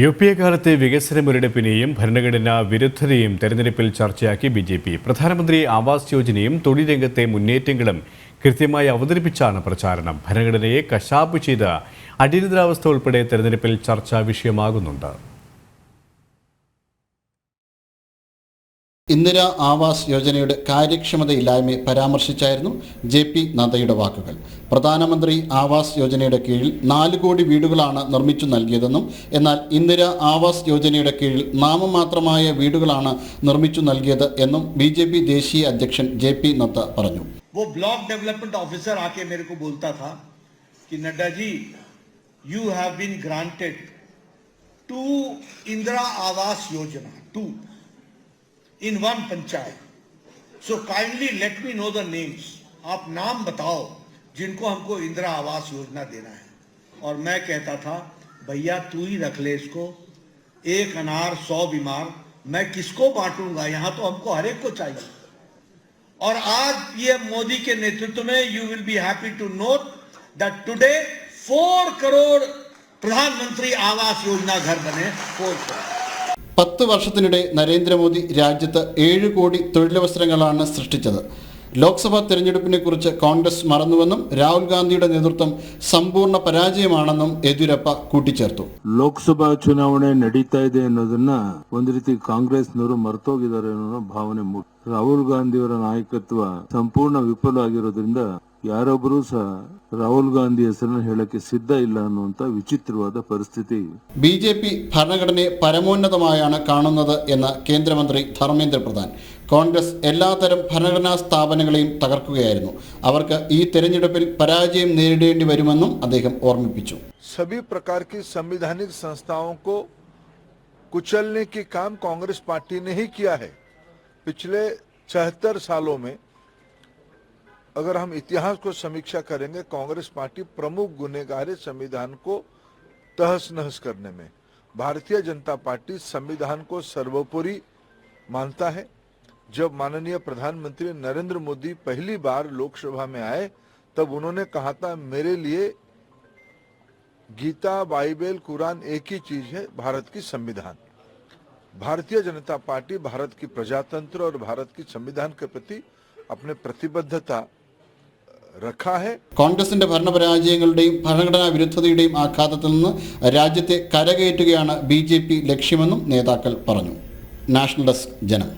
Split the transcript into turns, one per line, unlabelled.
U P A കാലത്തെ വികസന മുരടിപ്പിനെയും ഭരണഘടനാ വിരുദ്ധതയും തെരഞ്ഞെടുപ്പിൽ ചർച്ചയാക്കി ബി ജെ പി പ്രധാനമന്ത്രി ആവാസ് യോജനയും തൊഴിൽ രംഗത്തെ മുന്നേറ്റങ്ങളും കൃത്യമായി അവതരിപ്പിച്ചാണ് പ്രചാരണം. ഭരണഘടനയെ കശാപ്പ് ചെയ്ത അടിയന്തരാവസ്ഥ ഉൾപ്പെടെ തെരഞ്ഞെടുപ്പിൽ ചർച്ചാ വിഷയമാകുന്നുണ്ട്.
ഇന്ദിര ആവാസ് യോജനയുടെ കാര്യക്ഷമതയില്ലായ്മയെ പരാമർശിച്ചായിരുന്നു ജെ പി നദ്ദയുടെ വാക്കുകൾ പ്രധാനമന്ത്രി ആവാസ് യോജനയുടെ കീഴിൽ നാല് കോടി വീടുകളാണ് നിർമ്മിച്ചു നൽകിയതെന്നും എന്നാൽ ഇന്ദിര ആവാസ് യോജനയുടെ കീഴിൽ നാമമാത്രമായ വീടുകളാണ് നിർമ്മിച്ചു നൽകിയത് എന്നും ബി ദേശീയ അധ്യക്ഷൻ ജെ പി നദ്ദ പറഞ്ഞു
वो ब्लॉक डेवलपमेंट ऑफिसर आके मेरे को बोलता था कि Nadda ji you have been granted to Indira Awas Yojana to in one panchayat. So kindly let me know the names आप नाम बताओ, जिनको हमको इंदिरा आवास योजना देना है। और मैं कहता था, भैया, तू ही रख ले इसको। एक अनार, सौ बीमार। मैं किसको बांटूँगा? यहाँ तो हमको हर एक को चाहिए। और आज पीएम मोदी के नेतृत्व में you will be happy to note that today four crore Pradhanmantri Awas Yojana घर बने फोर करोड़
പത്ത് വർഷത്തിനിടെ നരേന്ദ്രമോദി രാജ്യത്ത് ഏഴ് കോടി തൊഴിലവസരങ്ങളാണ് സൃഷ്ടിച്ചത് ലോക്സഭാ തെരഞ്ഞെടുപ്പിനെ കുറിച്ച് കോൺഗ്രസ് മറന്നുവെന്നും രാഹുൽ ഗാന്ധിയുടെ നേതൃത്വം സമ്പൂർണ്ണ പരാജയമാണെന്നും യെദ്യൂരപ്പ കൂട്ടിച്ചേർത്തു
ಲೋಕಸಭಾ ಚುನಾವಣೆ ನಡೀತಾ ಇದೆ ಅನ್ನೋದನ್ನ ಒಂದು ರೀತಿ ಕಾಂಗ್ರೆಸ್ನವರು ಮರ್ತೋಗಿದ್ದಾರೆ ಅನ್ನೋ ಭಾವನೆ ಮೂಡ್ ರಾಹುಲ್ ಗಾಂಧಿಯವರ ನಾಯಕತ್ವ ಸಂಪೂರ್ಣ ವಿಫಲ ಆಗಿರೋದ್ರಿಂದ ಯಾರೊಬ್ಬರೂ ಸಹ ರಾಹುಲ್ ಗಾಂಧಿ ಹೆಸರನ್ನು ಹೇಳಕ್ಕೆ ಸಿದ್ಧ ಇಲ್ಲ ಅನ್ನುವಂತ ವಿಚಿತ್ರವಾದ ಪರಿಸ್ಥಿತಿ
ബി ജെ പി ഭരണഘടനയെ പരമോന്നതമായാണ് കാണുന്നത് എന്ന് കേന്ദ്രമന്ത്രി ധർമ്മേന്ദ്ര പ്രധാൻ കോൺഗ്രസ് എല്ലാതരം ഭരണഘടനാ സ്ഥാപനങ്ങളെയും തകർക്കുകയായിരുന്നു അവർക്ക് ഈ തെരഞ്ഞെടുപ്പിൽ പരാജയം നേരിടേണ്ടി വരുമെന്നും അദ്ദേഹം ഓർമ്മിപ്പിച്ചു
सभी प्रकार की संवैधानिक संस्थाओं को कुचलने की काम कांग्रेस पार्टी ने ही किया है पिछले चहत्तर सालों में अगर हम इतिहास को समीक्षा करेंगे, कांग्रेस पार्टी प्रमुख गुनेगार है संविधान को तहस नहस करने में, भारतीय जनता पार्टी संविधान को सर्वोपरि मानता है। जब माननीय प्रधानमंत्री नरेंद्र मोदी पहली बार लोकसभा में आए, तब उन्होंने कहा था, मेरे लिए गीता, बाइबल, कुरान एक ही चीज़ है, भारत की संविधान। भारतीय जनता पार्टी भारत की प्रजातंत्र और भारत की संविधान के प्रति अपने प्रतिबद्धता रखा है
കോൺഗ്രസിന്റെ ഭരണപരാജയങ്ങളുടെയും ഭരണഘടനാ വിരുദ്ധതയുടെയും ആഘാതത്തിൽ നിന്ന് രാജ്യത്തെ കരകയറ്റുകയാണ് ബി ലക്ഷ്യമെന്നും നേതാക്കൾ പറഞ്ഞു നാഷണൽ ഡെസ്ക് ജനം